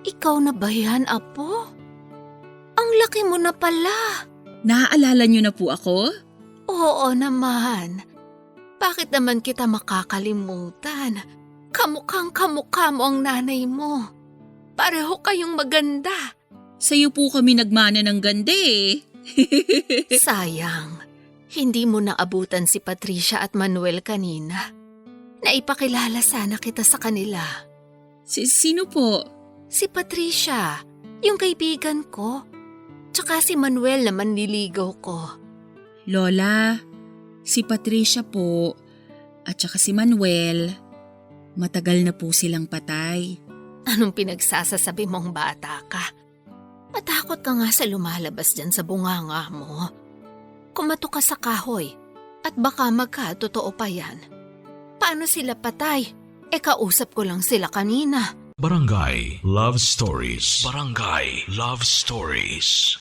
Ikaw na ba yan, Apo? Ang laki mo na pala. Naaalala niyo na po ako? Oo naman. Bakit naman kita makakalimutan? Kamukhang kamukha mo ang nanay mo. Pareho kayong maganda. Sa'yo po kami nagmana ng ganda eh. Sayang, hindi mo naabutan si Patricia at Manuel kanina. Naipakilala sana kita sa kanila. Si sino po? Si Patricia, yung kaibigan ko. Tsaka si Manuel na manliligaw ko. Lola, si Patricia po at saka si Manuel. Matagal na po silang patay. Anong pinagsasasabi mong bata ka? Matakot ka nga sa lumalabas dyan sa bunganga mo. Kumato ka sa kahoy at baka magka-totoo pa yan. Paano sila patay? E kausap ko lang sila kanina. Barangay Love Stories. Barangay Love Stories.